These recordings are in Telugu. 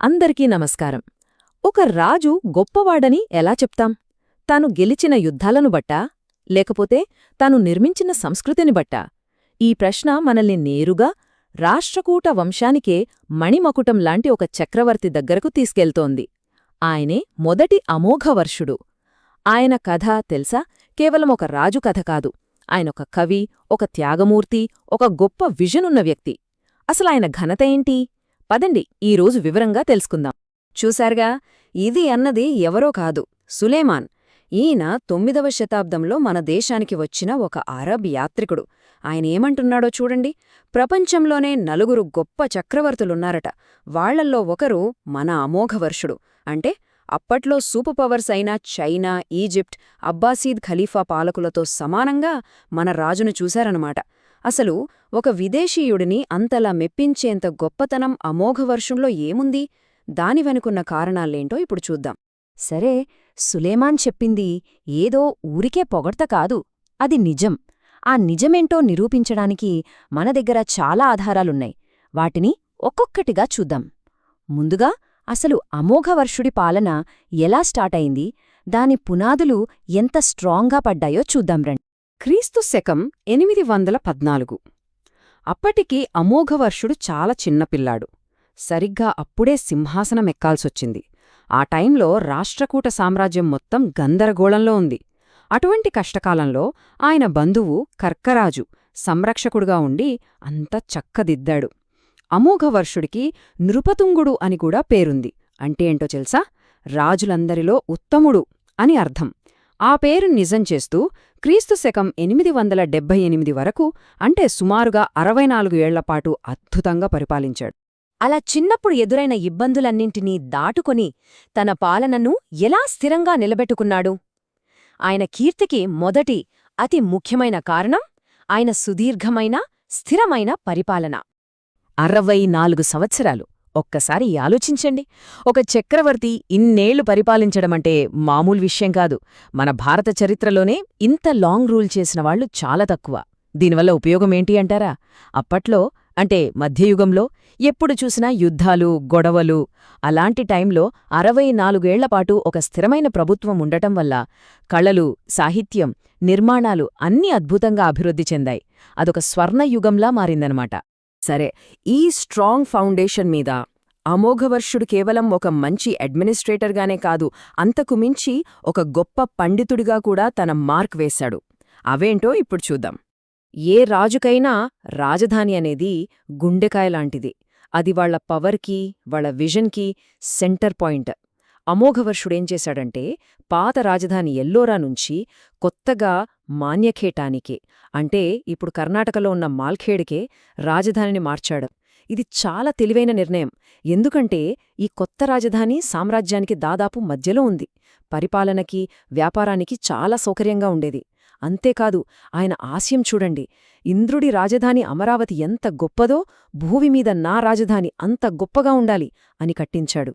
అందరికీ నమస్కారం. ఒక రాజు గొప్పవాడని ఎలా చెప్తాం? తాను గెలిచిన యుద్ధాలను బట్టా లేకపోతే తాను నిర్మించిన సంస్కృతిని బట్టా? ఈ ప్రశ్న మనల్ని నేరుగా రాష్ట్రకూట వంశానికే మణిమకుటం లాంటి ఒక చక్రవర్తి దగ్గరకు తీసుకెళ్తోంది. ఆయనే మొదటి అమోఘవర్షుడు. ఆయన కథ తెలుసా? కేవలం ఒక రాజు కథ కాదు. ఆయనొక కవి ఒక త్యాగమూర్తి ఒక గొప్ప విజనున్న వ్యక్తి. అసలాయన ఘనత ఏంటి? పదండి ఈరోజు వివరంగా తెలుసుకుందాం. చూశారుగా ఇది అన్నది ఎవరో కాదు సులేమాన్. ఈయన తొమ్మిదవ శతాబ్దంలో మన దేశానికి వచ్చిన ఒక అరబ్ యాత్రికుడు. ఆయన ఏమంటున్నాడో చూడండి. ప్రపంచంలోనే నలుగురు గొప్ప చక్రవర్తులున్నారట. వాళ్ళల్లో ఒకరు మన అమోఘవర్షుడు. అంటే అప్పట్లో సూపర్ పవర్స్ అయిన చైనా ఈజిప్ట్ అబ్బాసీద్ ఖలీఫా పాలకులతో సమానంగా మన రాజును చూశారనమాట అసలు ఒక విదేశీయుడిని అంతలా మెప్పించేంత గొప్పతనం అమోఘవర్షంలో ఏముంది? దాని వెనుకున్న కారణాలేంటో ఇప్పుడు చూద్దాం. సరే సులేమాన్ చెప్పింది ఏదో ఊరికే పొగడ్త కాదు అది నిజం. ఆ నిజమేంటో నిరూపించడానికి మన దగ్గర చాలా ఆధారాలున్నాయి. వాటిని ఒక్కొక్కటిగా చూద్దాం. ముందుగా అసలు అమోఘవర్షుడి పాలన ఎలా స్టార్టయింది దాని పునాదులు ఎంత స్ట్రాంగ్గా పడ్డాయో చూద్దాం రండి. క్రీస్తు శకం ఎనిమిది వందల పద్నాలుగు. అప్పటికి అమోఘవర్షుడు చాలా చిన్నపిల్లాడు సరిగ్గా అప్పుడే సింహాసనమెక్కాల్సొచ్చింది ఆ టైంలో రాష్ట్రకూట సామ్రాజ్యం మొత్తం గందరగోళంలో ఉంది. అటువంటి కష్టకాలంలో ఆయన బంధువు కర్కరాజు సంరక్షకుడుగా ఉండి అంత చక్కదిద్దాడు. అమోఘవర్షుడికి నృపతుంగుడు అని కూడా పేరుంది. అంటే ఏంటో తెలుసా? రాజులందరిలో ఉత్తముడు అని అర్థం. ఆ పేరు నిజం చేస్తూ క్రీస్తు శకం ఎనిమిది వందల డెబ్బై ఎనిమిది వరకు అంటే సుమారుగా అరవై నాలుగు ఏళ్ళపాటు అద్భుతంగా పరిపాలించాడు. అలా చిన్నప్పుడు ఎదురైన ఇబ్బందులన్నింటినీ దాటుకొని తన పాలనను ఎలా స్థిరంగా నిలబెట్టుకున్నాడు? ఆయన కీర్తికి మొదటి అతి ముఖ్యమైన కారణం ఆయన సుదీర్ఘమైన స్థిరమైన పరిపాలన. అరవై నాలుగు సంవత్సరాలు. ఒక్కసారి ఆలోచించండి. ఒక చక్రవర్తి ఇన్నేళ్ళు పరిపాలించడమంటే మామూలు విషయం కాదు. మన భారత చరిత్రలోనే ఇంత లాంగ్ రూల్ చేసిన వాళ్ళు చాలా తక్కువ. దీనివల్ల ఉపయోగమేంటి అంటారా? అప్పట్లో అంటే మధ్యయుగంలో ఎప్పుడు చూసినా యుద్ధాలు గొడవలు అలాంటి టైంలో అరవై నాలుగేళ్ళపాటు ఒక స్థిరమైన ప్రభుత్వం ఉండటం వల్ల కళలు సాహిత్యం నిర్మాణాలు అన్నీ అద్భుతంగా అభివృద్ధి చెందాయి. అదొక స్వర్ణయుగంలా మారిందనమాట. సరే ఈ స్ట్రాంగ్ ఫౌండేషన్ మీద అమోఘవర్షుడు కేవలం ఒక మంచి అడ్మినిస్ట్రేటర్గానే కాదు అంతకు మించి ఒక గొప్ప పండితుడిగా కూడా తన మార్క్ వేశాడు. అవేంటో ఇప్పుడు చూద్దాం. ఏ రాజుకైనా రాజధాని అనేది గుండెకాయలాంటిది అది వాళ్ళ పవర్కి వాళ్ళ విజన్కి సెంటర్ పాయింట్. అమోఘవర్షుడేం చేశాడంటే పాత రాజధాని ఎల్లోరా నుంచి కొత్తగా మాన్యఖేటానికే అంటే ఇప్పుడు కర్ణాటకలో ఉన్న మాల్ఖేడ్కే రాజధానిని మార్చాడు. ఇది చాలా తెలివైన నిర్ణయం. ఎందుకంటే ఈ కొత్త రాజధాని సామ్రాజ్యానికి దాదాపు మధ్యలో ఉంది. పరిపాలనకి వ్యాపారానికి చాలా సౌకర్యంగా ఉండేది. అంతేకాదు ఆయన ఆశయం చూడండి ఇంద్రుడి రాజధాని అమరావతి ఎంత గొప్పదో భూమిమీద నా రాజధాని అంత గొప్పగా ఉండాలి అని కట్టించాడు.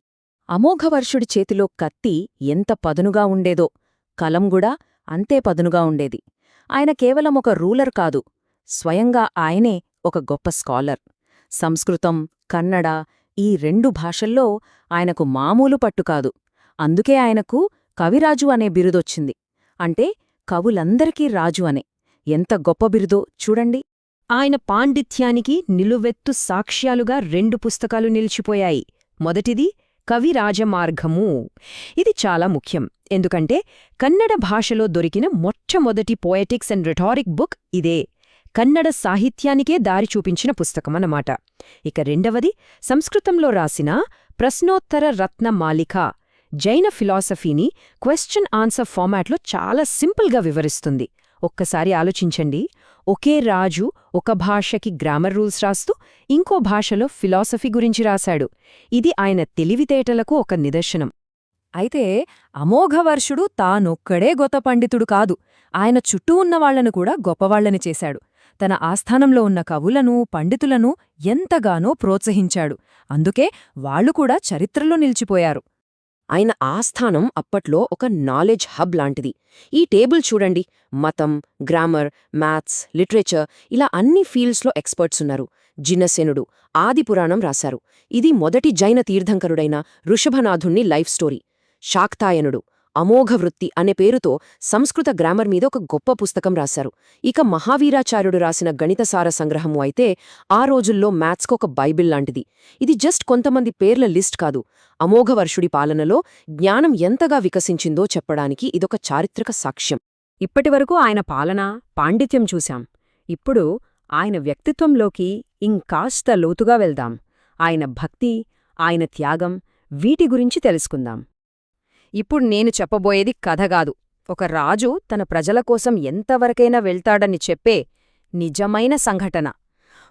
అమోఘవర్షుడి చేతిలో కత్తి ఎంత పదునుగా ఉండేదో కలంగుడా అంతే పదునుగా ఉండేది. ఆయన కేవలం ఒక రూలర్ కాదు స్వయంగా ఆయనే ఒక గొప్ప స్కాలర్. సంస్కృతం కన్నడ ఈ రెండు భాషల్లో ఆయనకు మామూలు పట్టుకాదు అందుకే ఆయనకు కవిరాజు అనే బిరుదొచ్చింది. అంటే కవులందరికీ రాజు అనే. ఎంత గొప్ప బిరుదో చూడండి. ఆయన పాండిత్యానికి నిలువెత్తు సాక్ష్యాలుగా రెండు పుస్తకాలు నిలిచిపోయాయి. మొదటిది కవిరాజమార్గము. ఇది చాలా ముఖ్యం. ఎందుకంటే కన్నడ భాషలో దొరికిన మొట్టమొదటి పోయటిక్స్ అండ్ రిటారిక్ బుక్ ఇదే. కన్నడ సాహిత్యానికే దారి చూపించిన పుస్తకమన్నమాట ఇక రెండవది సంస్కృతంలో రాసిన ప్రశ్నోత్తర రత్న మాలిక జైన ఫిలాసఫీని క్వశ్చన్ ఆన్సర్ ఫార్మాట్లో చాలా సింపుల్గా వివరిస్తుంది. ఒక్కసారి ఆలోచించండి. ఒకే రాజు ఒక భాషకి గ్రామర్ రూల్స్ రాస్తూ ఇంకో భాషలో ఫిలాసఫీ గురించి రాశాడు. ఇది ఆయన తెలివితేటలకు ఒక నిదర్శనం. అయితే అమోఘవర్షుడు తానొక్కడే గొప్ప పండితుడు కాదు. ఆయన చుట్టూ ఉన్నవాళ్ళను కూడా గొప్పవాళ్ళని చేశాడు. తన ఆస్థానంలో ఉన్న కవులను పండితులను ఎంతగానో ప్రోత్సహించాడు. అందుకే వాళ్ళు కూడా చరిత్రలో నిలిచిపోయారు. ఆయన ఆస్థానం అప్పట్లో ఒక నాలెడ్జ్ హబ్ లాంటిది. ఈ టేబుల్ చూడండి. మతం గ్రామర్ మ్యాథ్స్ లిటరేచర్ ఇలా అన్ని ఫీల్డ్స్లో ఎక్స్పర్ట్స్ ఉన్నారు. జినసేనుడు ఆదిపురాణం రాశారు. ఇది మొదటి జైన తీర్థంకరుడైన ఋషభనాథుణ్ణి లైఫ్ స్టోరీ. శాక్తాయనుడు అమోఘ వృత్తి అనే పేరుతో సంస్కృత గ్రామర్ మీద ఒక గొప్ప పుస్తకం రాశారు. ఇక మహావీరాచార్యుడు రాసిన గణితసార సంగ్రహము అయితే ఆ రోజుల్లో మ్యాథ్స్కు ఒక బైబిల్ లాంటిది. ఇది జస్ట్ కొంతమంది పేర్ల లిస్ట్ కాదు. అమోఘవర్షుడి పాలనలో జ్ఞానం ఎంతగా వికసించిందో చెప్పడానికి ఇదొక చారిత్రక సాక్ష్యం. ఇప్పటివరకు ఆయన పాలన పాండిత్యం చూశాం. ఇప్పుడు ఆయన వ్యక్తిత్వంలోకి ఇంకాస్త లోతుగా వెళ్దాం. ఆయన భక్తి ఆయన త్యాగం వీటి గురించి తెలుసుకుందాం. ఇప్పుడు నేను చెప్పబోయేది కథగాదు ఒక రాజు తన ప్రజల కోసం ఎంతవరకైనా వెళ్తాడని చెప్పే నిజమైన సంఘటన.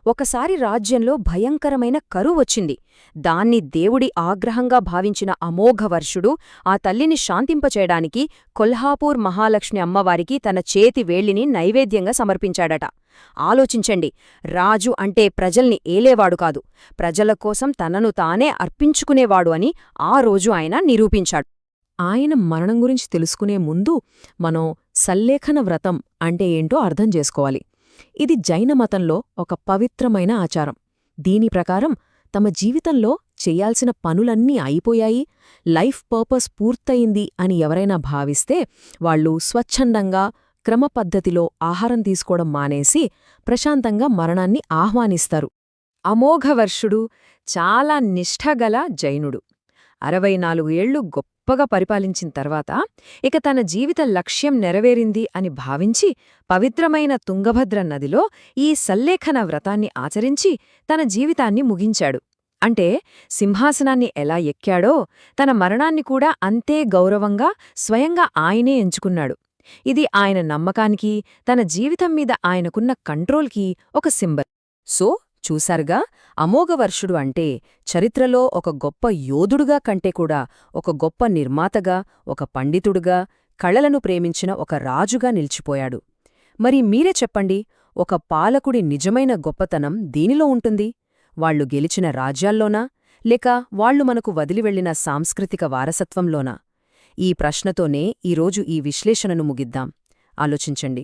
ఒకసారి రాజ్యంలో భయంకరమైన కరువొచ్చింది దాన్ని దేవుడి ఆగ్రహంగా భావించిన అమోఘవర్షుడు ఆ తల్లిని శాంతింపచేయడానికి కొల్హాపూర్ మహాలక్ష్మి అమ్మవారికి తన చేతి వేళ్ళిని నైవేద్యంగా సమర్పించాడట. ఆలోచించండి రాజు అంటే ప్రజల్ని ఏలేవాడు కాదు. ప్రజల కోసం తనను తానే అర్పించుకునేవాడు అని ఆ రోజు ఆయన నిరూపించాడు. ఆయన మరణం గురించి తెలుసుకునే ముందు మనం సల్లేఖన వ్రతం అంటే ఏంటో అర్థం చేసుకోవాలి. ఇది జైన మతంలో ఒక పవిత్రమైన ఆచారం. దీని ప్రకారం తమ జీవితంలో చేయాల్సిన పనులన్నీ అయిపోయాయి. లైఫ్ పర్పస్ పూర్తయింది అని ఎవరైనా భావిస్తే వాళ్ళు స్వచ్ఛందంగా క్రమపద్ధతిలో ఆహారం తీసుకోవడం మానేసి ప్రశాంతంగా మరణాన్ని ఆహ్వానిస్తారు. అమోఘవర్షుడు చాలా నిష్ఠగల జైనుడు. అరవై నాలుగు ఏళ్ళు గొప్ప గొప్పగా పరిపాలించిన తర్వాత ఇక తన జీవిత లక్ష్యం నెరవేరింది అని భావించి పవిత్రమైన తుంగభద్ర నదిలో ఈ సల్లేఖన వ్రతాన్ని ఆచరించి తన జీవితాన్ని ముగించాడు. అంటే సింహాసనాన్ని ఎలా ఎక్కాడో తన మరణాన్ని కూడా అంతే గౌరవంగా స్వయంగా ఆయనే ఎంచుకున్నాడు. ఇది ఆయన నమ్మకానికి తన జీవితం మీద ఆయనకున్న కంట్రోల్కి ఒక సింబల్. సో చూశారుగా? అమోఘవర్షుడు అంటే చరిత్రలో ఒక గొప్ప యోధుడుగా కంటే కూడా ఒక గొప్ప నిర్మాతగా ఒక పండితుడుగా కళలను ప్రేమించిన ఒక రాజుగా నిలిచిపోయాడు. మరి మీరే చెప్పండి ఒక పాలకుడి నిజమైన గొప్పతనం దీనిలో ఉంటుంది? వాళ్ళు గెలిచిన రాజ్యాల్లోనా? లేక వాళ్ళు మనకు వదిలివెళ్ళిన సాంస్కృతిక వారసత్వంలోనా? ఈ ప్రశ్నతోనే ఈరోజు ఈ విశ్లేషణను ముగిద్దాం. ఆలోచించండి.